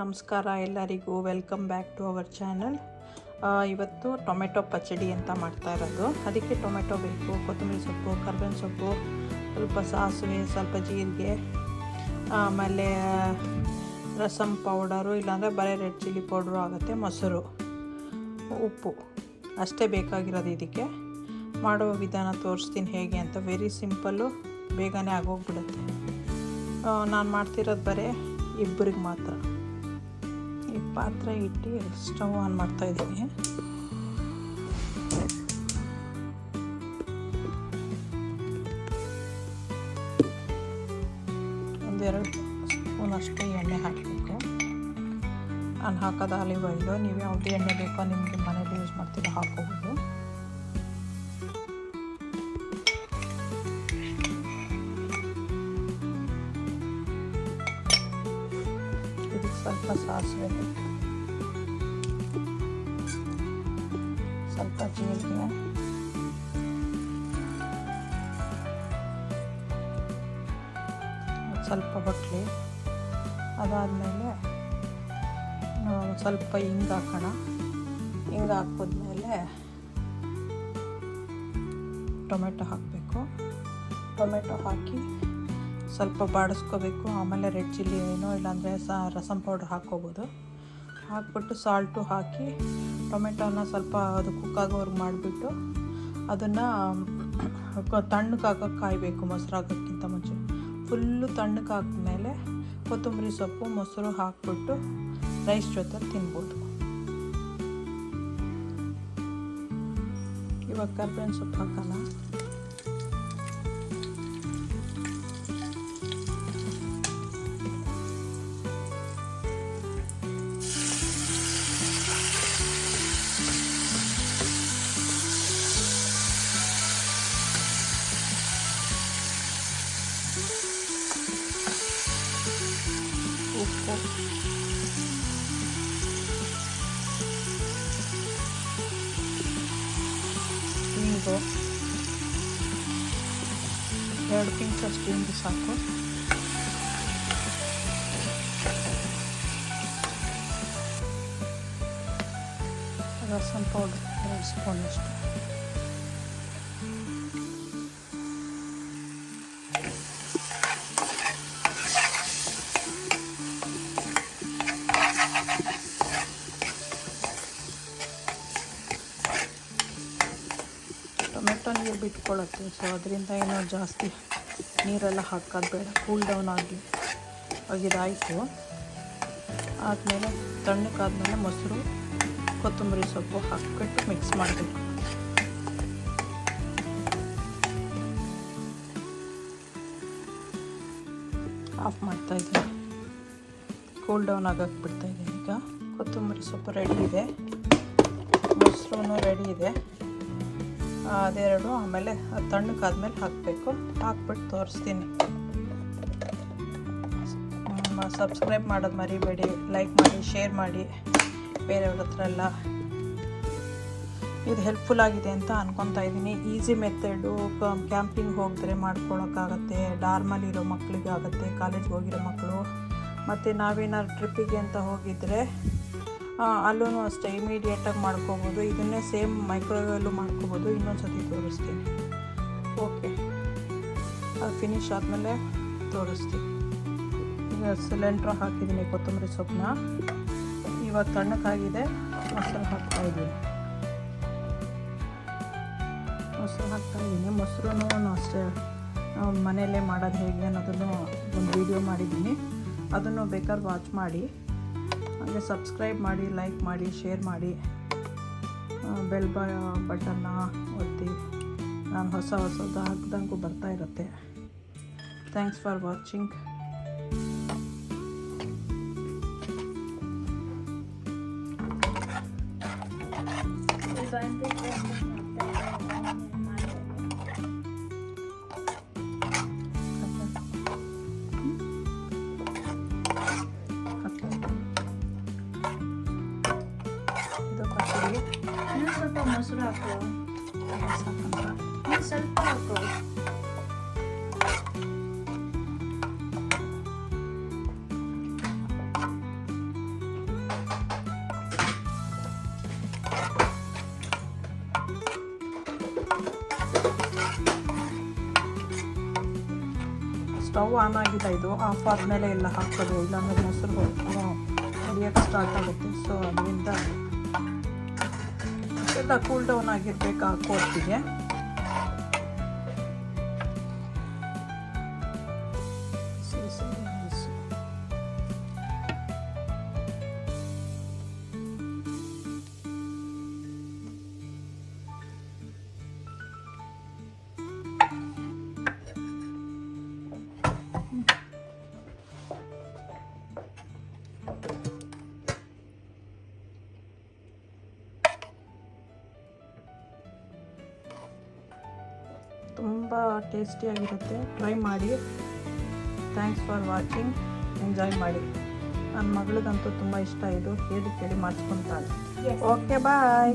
ನಮಸ್ಕಾರ ಎಲ್ಲರಿಗೂ. Welcome back to our channel ಇವತ್ತು ಟೊಮೆಟೊ ಪಚಡಿ ಅಂತ ಮಾಡ್ತಾ ಇರೋದು. ಅದಕ್ಕೆ ಟೊಮೆಟೊ ಬೇಕು, ಕೊತ್ತಂಬರಿ ಸೊಪ್ಪು, ಕರ್ಬೇವಿನ ಸೊಪ್ಪು, ಸ್ವಲ್ಪ ಸಾಸಿವೆ, ಸ್ವಲ್ಪ ಜೀರಿಗೆ, ಆಮೇಲೆ ರಸಮ್ ಪೌಡರು, ಇಲ್ಲಾಂದರೆ ಬರೀ ರೆಡ್ ಚಿಲ್ಲಿ ಪೌಡ್ರು ಆಗುತ್ತೆ, ಮೊಸರು, ಉಪ್ಪು. ಅಷ್ಟೇ ಬೇಕಾಗಿರೋದು ಇದಕ್ಕೆ. ಮಾಡುವ ವಿಧಾನ ತೋರಿಸ್ತೀನಿ ಹೇಗೆ ಅಂತ. ವೆರಿ ಸಿಂಪಲ್ಲು ಬೇಗನೆ ಆಗೋಗ್ಬಿಡುತ್ತೆ. ನಾನು ಮಾಡ್ತಿರೋದು ಬರೀ ಇಬ್ಬರಿಗೆ ಮಾತ್ರ. ಪಾತ್ರೆ ಇಟ್ಟು ಸ್ಟವ್ ಆನ್ ಮಾಡ್ತಾ ಇದ್ದೀನಿ. ಒಂದೆರಡು ಸ್ಪೂನಷ್ಟು ಎಣ್ಣೆ ಹಾಕಬೇಕು. ನಾನು ಹಾಕೋದು ಆಯಿಲು. ನೀವು ಯಾವುದೇ ಎಣ್ಣೆ ಬೇಕೋ ನಿಮಗೆ ಮನೇಲಿ ಯೂಸ್ ಮಾಡ್ತೀರಾ ಹಾಕೋಬೋದು. ಇದಕ್ಕೆ ಸ್ವಲ್ಪ ಸಾಸಿವೆ ಸ್ವಲ್ಪ ಜೀರಿಗೆ ಸ್ವಲ್ಪ ಬಟ್ಲಿ ಅದಾದಮೇಲೆ ಸ್ವಲ್ಪ ಹಿಂಗೆ ಹಾಕೋಣ ಹಿಂಗೆ ಹಾಕಿದ್ಮೇಲೆ ಟೊಮೆಟೊ ಹಾಕಬೇಕು ಟೊಮೆಟೊ ಹಾಕಿ ಸ್ವಲ್ಪ ಬಾಡಿಸ್ಕೋಬೇಕು, ಆಮೇಲೆ ರೆಡ್ ಚಿಲ್ಲಿ ಏನೋ, ಇಲ್ಲಾಂದರೆ ಸಾ ರಸಮ್ ಪೌಡ್ರ್ ಹಾಕ್ಕೋಬೋದು. ಹಾಕ್ಬಿಟ್ಟು ಸಾಲ್ಟು ಹಾಕಿ, ಟೊಮೆಟೊನ ಸ್ವಲ್ಪ ಅದು ಕುಕ್ ಆಗೋವರೆಗೆ ಮಾಡಿಬಿಟ್ಟು, ಅದನ್ನು ತಣ್ಣಗಾಗೋಕ್ಕೆ ಕಾಯಬೇಕು ಮೊಸರು ಹಾಕೋಕ್ಕಿಂತ ಮುಂಚೆ. ಫುಲ್ಲು ತಣ್ಣಗೆ ಹಾಕಿದ್ಮೇಲೆ ಕೊತ್ತಂಬರಿ ಸೊಪ್ಪು, ಮೊಸರು ಹಾಕ್ಬಿಟ್ಟು ರೈಸ್ ಜೊತೆ ತಿನ್ಬೋದು. ಇವಾಗ ಕರ್ಬೇವಿನ ಸೊಪ್ಪು ಹಾಕೋಣ. ಹಿಂಗು ಎರಡು ಪಿಂಚಷ್ಟು ಹಿಂಗು ಸಾಕು ರಸಮ್ ಪೌಡ್ರ್ ಎರಡು ಸ್ಪೂನಷ್ಟು ಟೊಮೆಟೊ ಬಿಟ್ಕೊಳ್ಳುತ್ತೆ ಸೊ ಅದರಿಂದ ಏನೋ ಜಾಸ್ತಿ ನೀರೆಲ್ಲ ಹಾಕೋದು ಬೇಡ. ಕೂಲ್ ಡೌನ್ ಆಗಿ, ಆಗಿದಾಯಿತು. ಆದಮೇಲೆ ತಣ್ಣಕ್ಕಾದ್ಮೇಲೆ ಮೊಸರು, ಕೊತ್ತಂಬರಿ ಸೊಪ್ಪು ಹಾಕಿಬಿಟ್ಟು ಮಿಕ್ಸ್ ಮಾಡಬೇಕು. ಆಫ್ ಮಾಡ್ತಾ ಇದ್ದೀನಿ. ಕೂಲ್ ಡೌನ್ ಆಗಕ್ಕೆ ಬಿಡ್ತಾ ಇದ್ದೀನಿ ಈಗ. ಕೊತ್ತಂಬರಿ ಸೊಪ್ಪು ರೆಡಿ ಇದೆ. ಮೊಸರು ರೆಡಿ ಇದೆ. ಅದೆರಡು ಆಮೇಲೆ ಅದು ತಣ್ಣಕ್ಕಾದ್ಮೇಲೆ ಹಾಕಬೇಕು. ಹಾಕ್ಬಿಟ್ಟು ತೋರಿಸ್ತೀನಿ. ಸಬ್ಸ್ಕ್ರೈಬ್ ಮಾಡೋದು ಮರಿಬೇಡಿ ಲೈಕ್ ಮಾಡಿ ಶೇರ್ ಮಾಡಿ, ಬೇರೆಯವ್ರ ಹತ್ರ ಎಲ್ಲ. ಇದು ಹೆಲ್ಪ್ಫುಲ್ ಆಗಿದೆ ಅಂತ ಅನ್ಕೊತಾ ಇದ್ದೀನಿ. ಈಸಿ ಮೆಥಡು ಕ್ಯಾಂಪಿಂಗ್ ಹೋಗಿದ್ರೆ ಮಾಡ್ಕೊಳಕ್ಕಾಗತ್ತೆ ಡಾರ್ಮಲ್ಲಿ ಇರೋ ಮಕ್ಕಳಿಗೆ ಆಗುತ್ತೆ ಕಾಲೇಜ್ಗೆ ಹೋಗಿರೋ ಮಕ್ಕಳು ಮತ್ತು ನಾವೇನಾದ್ರು ಟ್ರಿಪ್ಪಿಗೆ ಅಂತ ಹೋಗಿದ್ರೆ ಅಲ್ಲೂ ಅಷ್ಟೇ ಇಮಿಡಿಯೇಟಾಗಿ ಮಾಡ್ಕೋಬೋದು. ಇದನ್ನೇ ಸೇಮ್ ಮೈಕ್ರೋವೇವಲ್ಲೂ ಮಾಡ್ಕೋಬೋದು. ಇನ್ನೊಂದು ಸತಿ ತೋರಿಸ್ತೀನಿ. ಓಕೆ ಅದು ಫಿನಿಶ್ ಆದಮೇಲೆ ತೋರಿಸ್ತೀನಿ. ಈಗ ಸಿಲಿಂಡ್ರ್ ಹಾಕಿದ್ದೀನಿ, ಕೊತ್ತಂಬರಿ ಸೊಪ್ಪನ್ನ. ಇವಾಗ ತಣ್ಣಕ್ಕಾಗಿದೆ ಮೊಸರು ಹಾಕ್ತಾಯಿದ್ದೀನಿ ಮೊಸರು ಹಾಕ್ತಾಯಿದ್ದೀನಿ ಮೊಸರು ಅಷ್ಟೇ ಮನೆಯಲ್ಲೇ ಮಾಡೋದು ಹೇಗೆ ಅನ್ನೋದನ್ನು ಒಂದು ವಿಡಿಯೋ ಮಾಡಿದ್ದೀನಿ. ಅದನ್ನು ಬೇಕಾದ್ರೆ ವಾಚ್ ಮಾಡಿ. ಹಾಗೆ ಸಬ್ಸ್ಕ್ರೈಬ್ ಮಾಡಿ, ಲೈಕ್ ಮಾಡಿ, ಶೇರ್ ಮಾಡಿ. ಬೆಲ್ ಬ, ಬಟನ್ನ ಒತ್ತಿ. ನಾನು ಹೊಸ ಹೊಸದು ಹಾಕ್ದಂಗೂ ಬರ್ತಾ ಇರುತ್ತೆ. ಥ್ಯಾಂಕ್ಸ್ ಫಾರ್ ವಾಚಿಂಗ್ ಇನ್ನೊಂದು ಸ್ವಲ್ಪ ಮೊಸರು ಹಾಕು ಇನ್ನೊಂದು ಸ್ವಲ್ಪ ಹಾಕು ಸ್ಟವ್ ಆನ್ ಆಗಿದೆ ಇದು ಆಫ್ ಆದಮೇಲೆ ಎಲ್ಲ ಹಾಕೋದು ಇಲ್ಲಾಂದರೆ ಮೊಸರು ಹೊಡಿಯೋಕ್ಕೆ ಸ್ಟಾರ್ಟ್ ಆಗುತ್ತೆ ಸೊ ಅದರಿಂದ ಎಲ್ಲ ಕೂಲ್ ಡೌನ್ ಆಗಿರ್ಬೇಕು ಆ ಸರಿ ತುಂಬ ಟೇಸ್ಟಿಯಾಗಿರುತ್ತೆ ಟ್ರೈ ಮಾಡಿ. ಥ್ಯಾಂಕ್ಸ್ ಫಾರ್ ವಾಚಿಂಗ್ ಎಂಜಾಯ್ ಮಾಡಿ. ನನ್ನ ಮಗಳಿಗಂತೂ ತುಂಬ ಇಷ್ಟ. ಇದು ಹೇಳಿ ಕೇಳಿ ಮಾಡಿಸ್ಕೊತಾಳೆ. Okay bye